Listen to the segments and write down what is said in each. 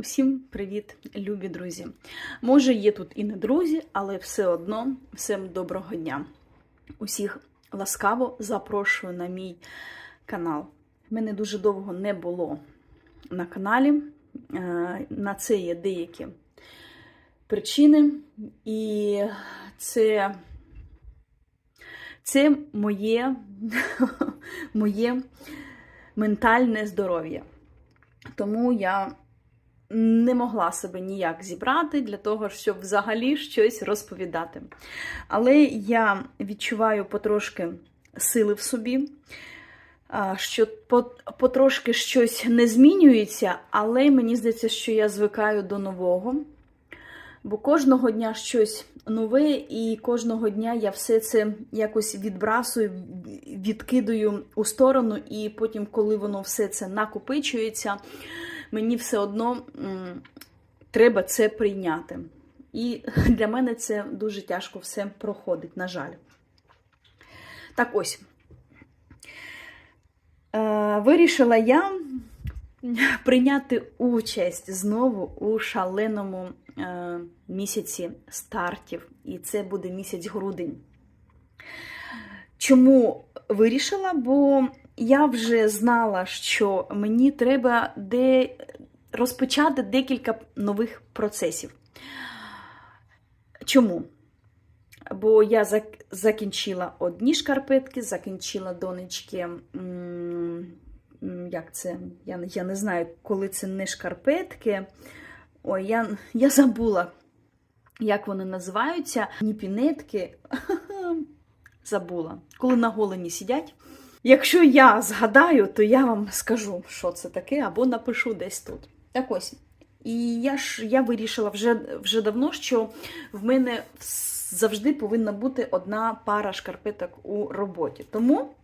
Усім привіт, любі друзі! Може, є тут і не друзі, але все одно всім доброго дня. Усіх ласкаво запрошую на мій канал. Мене дуже довго не було на каналі. Е, На це є деякі причини, і це, це моє, моє ментальне здоров'я. Тому я не могла себе ніяк зібрати для того, щоб взагалі щось розповідати. Але я відчуваю потрошки сили в собі, що потрошки щось не змінюється, але мені здається, що я звикаю до нового. Бо кожного дня щось нове, і кожного дня я все це якось відбрасую, відкидаю у сторону, і потім, коли воно все це накопичується, мені все одно треба це прийняти. І для мене це дуже тяжко все проходить, на жаль. Так ось. Е, вирішила я прийняти участь знову у шаленому е, місяці стартів, і це буде місяць грудень. Чому вирішила? Бо я вже знала, що мені треба де розпочати декілька нових процесів. Чому? Бо я закінчила одні шкарпетки, закінчила донечки. Як це? Я, я не знаю, коли це не шкарпетки. Ой, я, я забула, як вони називаються. Ніпінетки. Забула. Коли на голені сидять. Якщо я згадаю, то я вам скажу, що це таке, або напишу десь тут. Так ось. І я ж я вирішила вже, вже давно, що в мене завжди повинна бути одна пара шкарпеток у роботі. Тому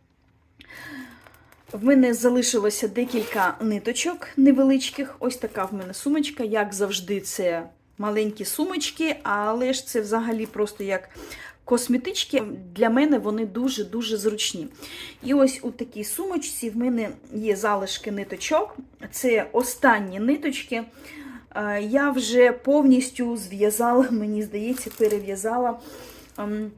в мене залишилося декілька ниточок невеличких. Ось така в мене сумочка. Як завжди, це маленькі сумочки, але ж це взагалі просто як косметички. Для мене вони дуже-дуже зручні. І ось у такій сумочці в мене є залишки ниточок. Це останні ниточки. Е, Я вже повністю зв'язала, мені здається, перев'язала ем,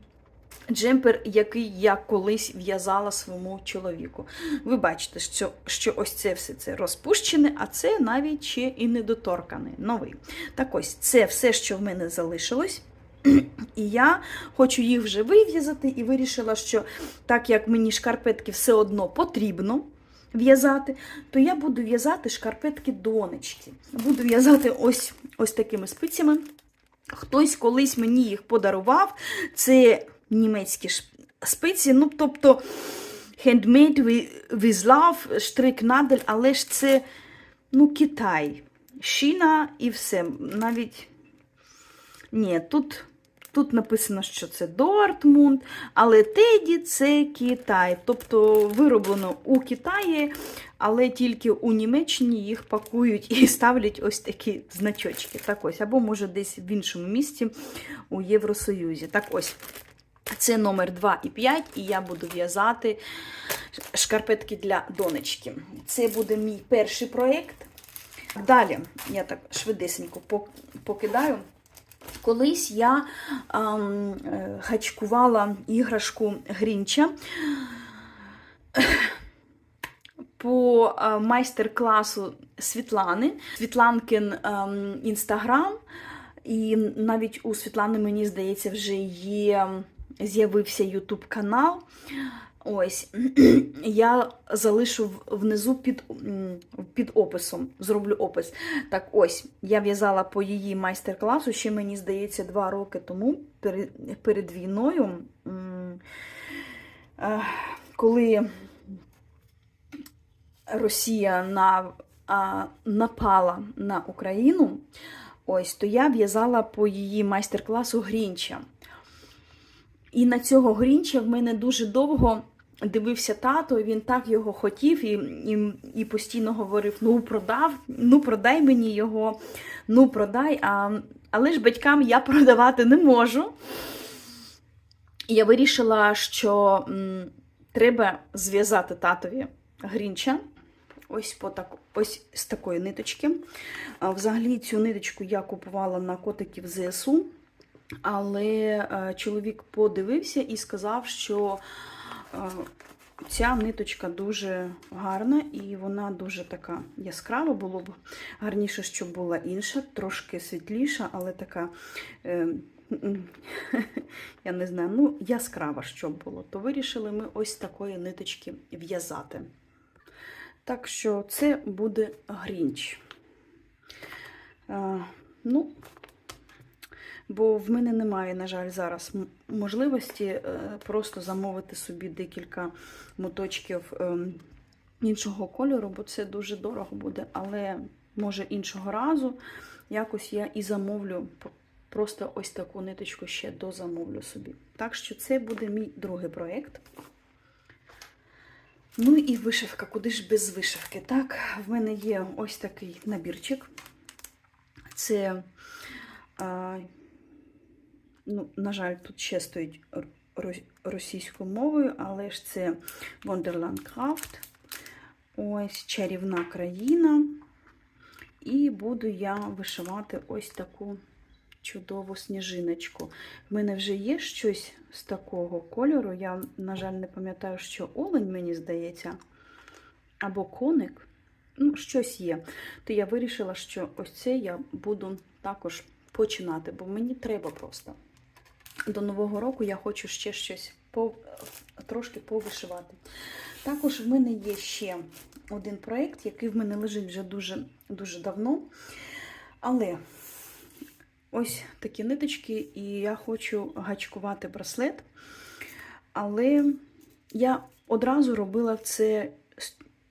джемпер, який я колись в'язала своєму чоловіку. Ви бачите, що, що ось це все це розпущене, а це навіть ще і недоторканий, новий. Так ось, це все, що в мене залишилось. І я хочу їх вже вив'язати, і вирішила, що так як мені шкарпетки все одно потрібно в'язати, то я буду в'язати шкарпетки донечки. Буду в'язати ось, ось такими спицями. Хтось колись мені їх подарував. Це німецькі спиці, ну тобто handmade with, love, штрик надель, але ж це ну, Китай, Шіна і все. Навіть ні, тут, тут написано, що це Дортмунд, але Теді це Китай. Тобто вироблено у Китаї, але тільки у Німеччині їх пакують і ставлять ось такі значочки. Так ось, або може десь в іншому місті у Євросоюзі. Так ось. Це номер 2 і 5, і я буду в'язати шкарпетки для донечки. Це буде мій перший проєкт. Далі, я так швидесенько покидаю. Колись я ем, е, гачкувала іграшку Грінча по е, майстер-класу Світлани, Світланкин ем, інстаграм. І навіть у Світлани, мені здається, вже є, з'явився Ютуб канал. Ось, я залишу внизу під, під описом, зроблю опис. Так ось, я в'язала по її майстер-класу, ще мені здається, два роки тому, перед, перед війною, е, коли Росія на, напала на Україну, ось, то я в'язала по її майстер-класу Грінча. І на цього Грінча в мене дуже довго дивився тато, він так його хотів і, і, і постійно говорив: ну продав, ну продай мені його, ну продай. А, але ж батькам я продавати не можу. І я вирішила, що м, треба зв'язати татові Грінча. ось, по так, ось з такої ниточки. Взагалі цю ниточку я купувала на котиків ЗСУ, але е, чоловік подивився і сказав, що ця ниточка дуже гарна і вона дуже така яскрава. Було б гарніше, щоб була інша, трошки світліша, але така. е, Я не знаю, ну яскрава, щоб було, то вирішили ми ось такої ниточки в'язати. Так що це буде грінч. А, ну, бо в мене немає, на жаль, зараз можливості е, просто замовити собі декілька моточків ем, іншого кольору, бо це дуже дорого буде. Але може іншого разу якось я і замовлю просто ось таку ниточку ще дозамовлю собі. Так що це буде мій другий проєкт. Ну і вишивка, куди ж без вишивки? Так, в мене є ось такий набірчик. Це, а, ну, на жаль, тут ще стоїть російською мовою, але ж це Wonderland Craft. Ось чарівна країна. І буду я вишивати ось таку чудову сніжиночку. В мене вже є щось з такого кольору. Я, на жаль, не пам'ятаю, що олень, мені здається, або коник. Ну, щось є. То я вирішила, що ось це я буду також починати, бо мені треба просто. До Нового року я хочу ще щось по, трошки повишивати. Також в мене є ще один проєкт, який в мене лежить вже дуже, дуже давно. Але ось такі ниточки, і я хочу гачкувати браслет. Але я одразу робила це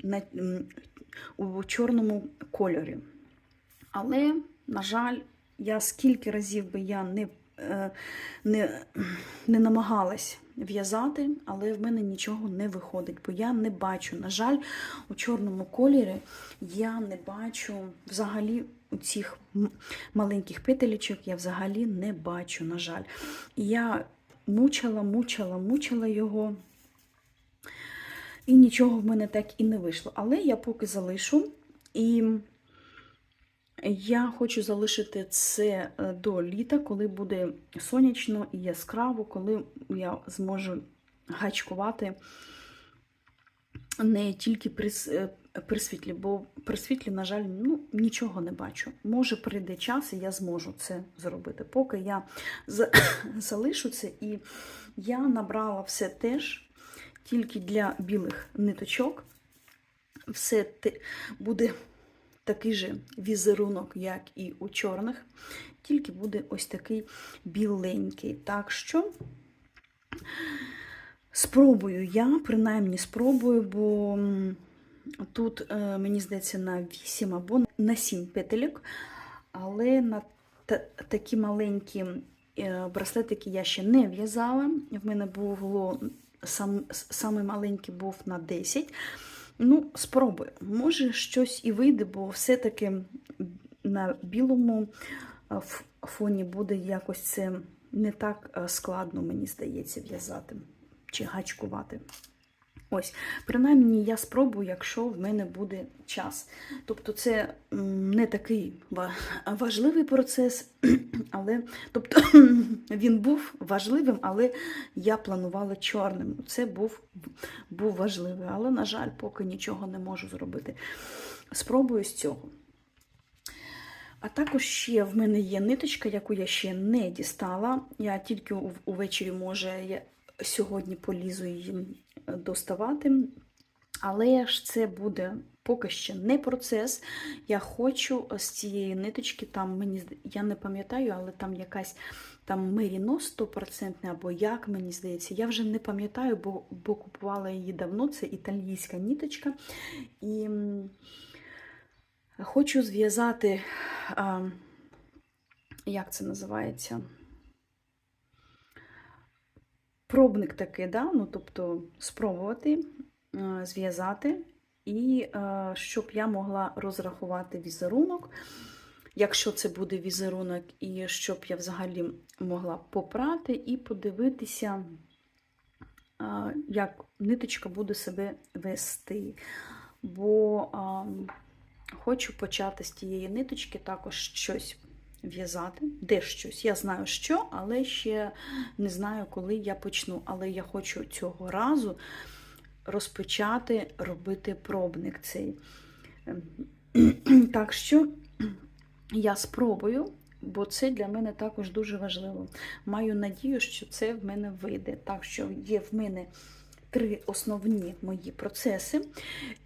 на, у чорному кольорі. Але, на жаль, я скільки разів би я не, не, не намагалась в'язати, але в мене нічого не виходить, бо я не бачу. На жаль, у чорному кольорі я не бачу взагалі у цих маленьких петелечок, я взагалі не бачу, на жаль. Я мучила, мучила, мучила його. І нічого в мене так і не вийшло. Але я поки залишу. І я хочу залишити це е, до літа, коли буде сонячно і яскраво, коли я зможу гачкувати не тільки при, е, при світлі, бо при світлі, на жаль, ну, нічого не бачу. Може, прийде час, і я зможу це зробити. Поки я за- залишу це, і я набрала все теж тільки для білих ниточок. Все те буде такий же візерунок, як і у чорних, тільки буде ось такий біленький. Так що спробую я, принаймні спробую, бо тут, е, мені здається, на 8 або на 7 петелек, але на такі маленькі е, браслетики я ще не в'язала. В мене було сам, самий маленький був на 10. Ну, спробую. Може, щось і вийде, бо все-таки на білому фоні буде якось це не так складно, мені здається, в'язати чи гачкувати. Ось, принаймні, я спробую, якщо в мене буде час. Тобто, це не такий важливий процес, але тобто, він був важливим, але я планувала чорним. Це був, був важливий, але, на жаль, поки нічого не можу зробити. Спробую з цього. А також ще в мене є ниточка, яку я ще не дістала. Я тільки увечері, може, я сьогодні полізу її доставати. Але ж це буде поки ще не процес. Я хочу з цієї ниточки, там мені я не пам'ятаю, але там якась там меріно 100% або як мені здається. Я вже не пам'ятаю, бо, бо купувала її давно. Це італійська ниточка. І хочу зв'язати, як це називається? Пробник такий, да? ну, тобто спробувати е, зв'язати, і е, щоб я могла розрахувати візерунок, якщо це буде візерунок, і щоб я взагалі могла попрати і подивитися, е, як ниточка буде себе вести. бо хочу почати з тієї ниточки також щось в'язати, де щось. Я знаю що, але ще не знаю, коли я почну. Але я хочу цього разу розпочати робити пробник цей. Ем, Так що я спробую, бо це для мене також дуже важливо. Маю надію, що це в мене вийде. Так що є в мене три основні мої процеси,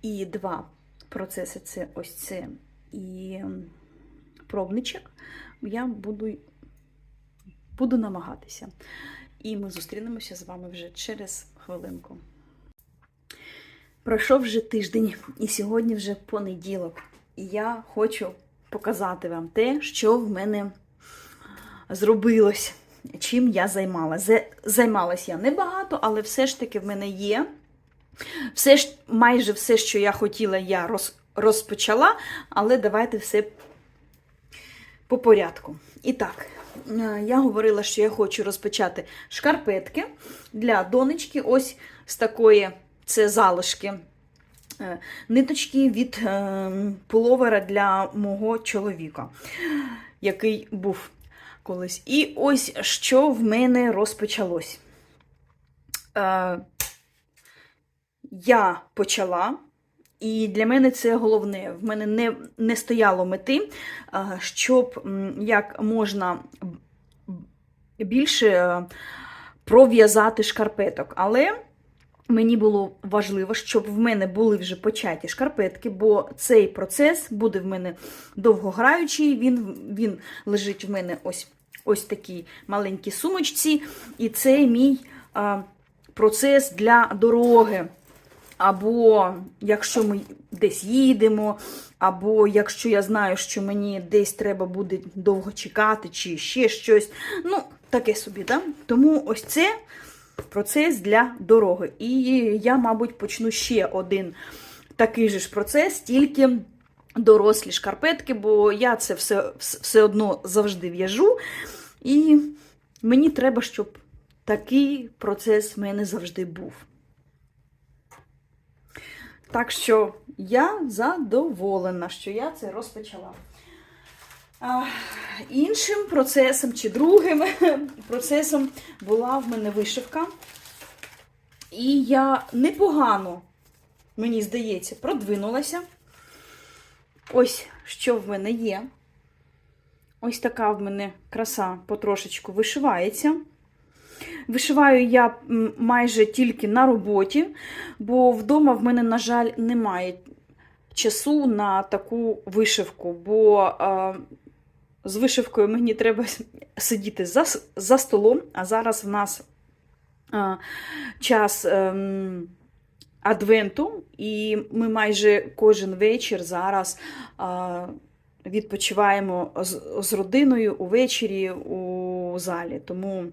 і два процеси це ось це і ем, пробничок. Я буду, буду намагатися. І ми зустрінемося з вами вже через хвилинку. Пройшов вже тиждень, і сьогодні вже понеділок. І я хочу показати вам те, що в мене зробилось, чим я займалася. Займалась я небагато, але все ж таки в мене є. Все майже все, що я хотіла, я роз, розпочала, але давайте все по порядку. І так, е, я говорила, що я хочу розпочати шкарпетки для донечки. Ось з такої це залишки. е, Ниточки від е, пуловера для мого чоловіка, який був колись. І ось що в мене розпочалось. Я почала, і для мене це головне. В мене не, не стояло мети, е, щоб як можна більше е, пров'язати шкарпеток. Але мені було важливо, щоб в мене були вже початі шкарпетки, бо цей процес буде в мене довгограючий. Він, він лежить в мене ось ось такій маленькій сумочці, і це мій а, процес для дороги. Або якщо ми десь їдемо, або якщо я знаю, що мені десь треба буде довго чекати, чи ще щось. Ну, таке собі, да? Тому ось це процес для дороги. І я, мабуть, почну ще один такий же ж процес, тільки дорослі шкарпетки, бо я це все, все одно завжди в'яжу. І мені треба, щоб такий процес в мене завжди був. Так що я задоволена, що я це розпочала. А, іншим процесом чи другим процесом була в мене вишивка. І я непогано, мені здається, продвинулася. Ось що в мене є. Ось така в мене краса потрошечку вишивається. Вишиваю я майже тільки на роботі, бо вдома в мене, на жаль, немає часу на таку вишивку, бо з вишивкою мені треба сидіти за, за столом, а зараз в нас час е, адвенту, і ми майже кожен вечір зараз. Відпочиваємо з родиною увечері у залі. Тому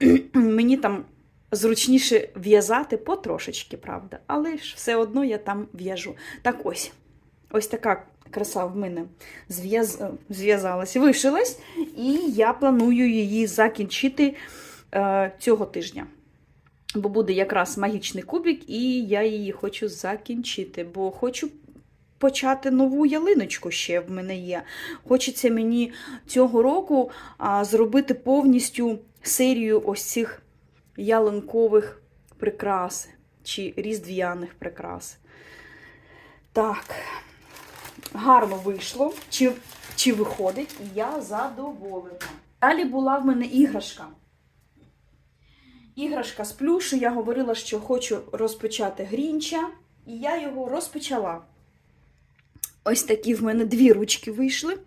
мені там зручніше в'язати потрошечки, правда. Але ж все одно я там в'яжу. Так ось ось така краса в мене зв'яз... зв'язалась, вишилась, і я планую її закінчити е, цього тижня. Бо буде якраз магічний кубик, і я її хочу закінчити, бо хочу почати нову ялиночку ще в мене є. Хочеться мені цього року а, зробити повністю серію ось цих ялинкових прикрас чи різдвяних прикрас. Так, гарно вийшло. Чи, чи виходить, я задоволена. Далі була в мене іграшка. Іграшка з плюшу. Я говорила, що хочу розпочати грінча, і я його розпочала. Ось такі в мене дві ручки вийшли.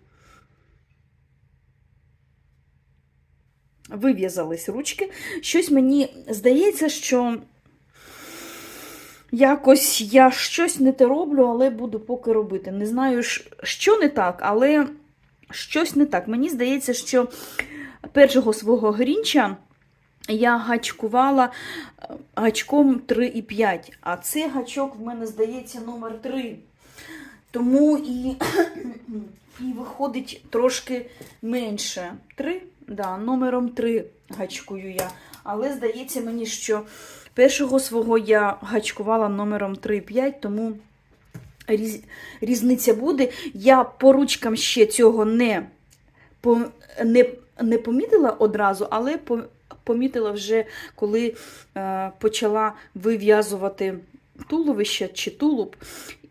Вив'язались ручки. Щось мені здається, що якось я щось не те роблю, але буду поки робити. Не знаю, що не так, але щось не так. Мені здається, що першого свого грінча я гачкувала гачком 3,5, а цей гачок в мене здається номер 3. Тому і і виходить трошки менше. Три, да, номером 3 гачкую я. Але здається мені, що першого свого я гачкувала номером 3,5, тому різ, різниця буде. Я по ручкам ще цього не, по, не, не помітила одразу, але по, помітила вже, коли е, почала вив'язувати туловище чи тулуб.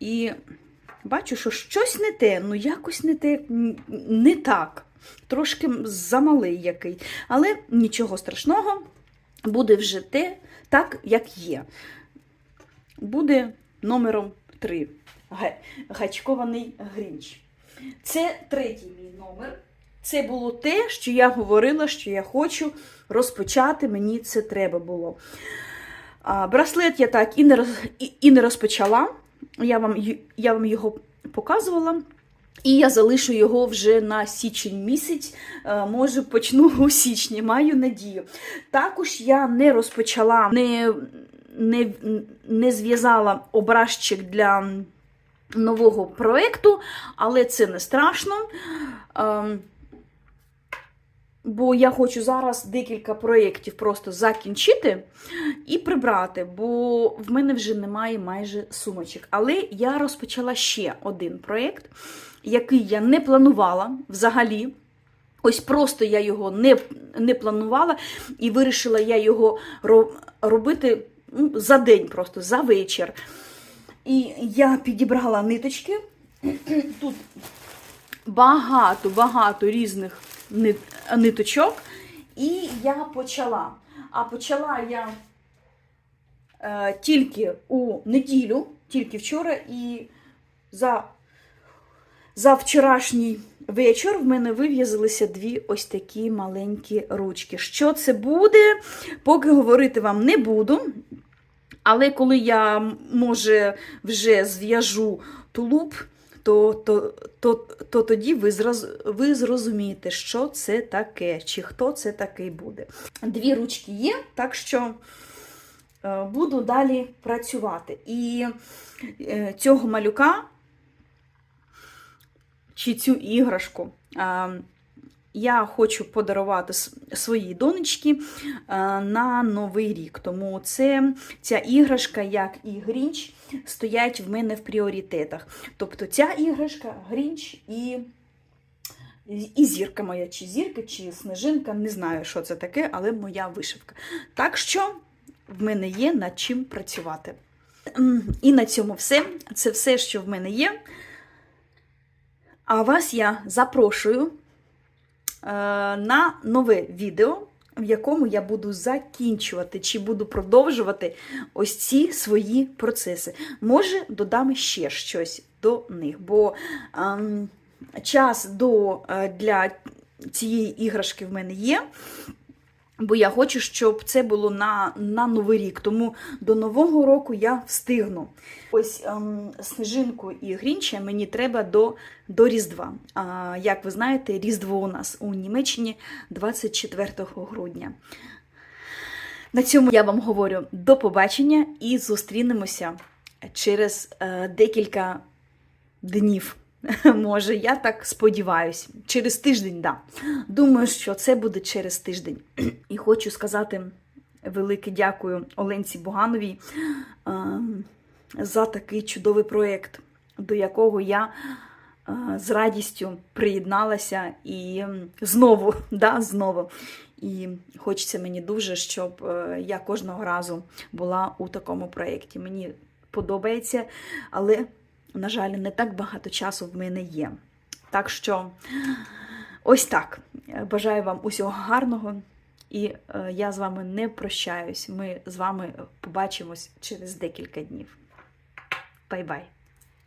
І бачу, що щось не те, ну якось не те, не так. Трошки замалий який. Але нічого страшного, буде вже те, так, як є. Буде номером 3. Гачкований грінч. Це третій мій номер. Це було те, що я говорила, що я хочу розпочати. Мені це треба було. Браслет я так і не, і не розпочала. Я вам, я вам його показувала. І я залишу його вже на січень місяць. Е, Може, почну у січні, маю надію. Також я не розпочала, не, не, не зв'язала образчик для нового проєкту, але це не страшно. Бо я хочу зараз декілька проєктів просто закінчити і прибрати, бо в мене вже немає майже сумочок. Але я розпочала ще один проєкт, який я не планувала взагалі. Ось просто я його не, не планувала і вирішила я його робити ну, за день, просто за вечір. І я підібрала ниточки. Тут багато-багато різних ни- ниточок. І я почала. А почала я е, тільки у неділю, тільки вчора, і за, за вчорашній вечір в мене вив'язалися дві ось такі маленькі ручки. Що це буде, поки говорити вам не буду. Але коли я, може, вже зв'яжу тулуб, то, то, то, то тоді ви, зроз, ви зрозумієте, що це таке, чи хто це такий буде. Дві ручки є, так що е, буду далі працювати. І е, цього малюка чи цю іграшку. Я хочу подарувати своїй донечці е, на Новий рік. Тому це ця іграшка, як і Грінч, стоять в мене в пріоритетах. Тобто ця іграшка, Грінч і, і зірка моя, чи зірка, чи снежинка, не знаю, що це таке, але моя вишивка. Так що в мене є над чим працювати. І на цьому все. Це все, що в мене є. А вас я запрошую на нове відео, в якому я буду закінчувати чи буду продовжувати ось ці свої процеси. Може, додам ще щось до них, бо ем, час до, е, для цієї іграшки в мене є. Бо я хочу, щоб це було на, на Новий рік. Тому до Нового року я встигну. Ось ем, сніжинку і грінча мені треба до, до Різдва. А, як ви знаєте, Різдво у нас у Німеччині 24 грудня. На цьому я вам говорю до побачення і зустрінемося через е, декілька днів. Може, я так сподіваюся. Через тиждень, да. Думаю, що це буде через тиждень. І хочу сказати велике дякую Оленці Бугановій е, за такий чудовий проєкт, до якого я е, з радістю приєдналася і знову, да, знову. І хочеться мені дуже, щоб е, я кожного разу була у такому проєкті. Мені подобається, але, на жаль, не так багато часу в мене є. Так що ось так. Бажаю вам усього гарного. І е, я з вами не прощаюсь. Ми з вами побачимось через декілька днів. Бай-бай!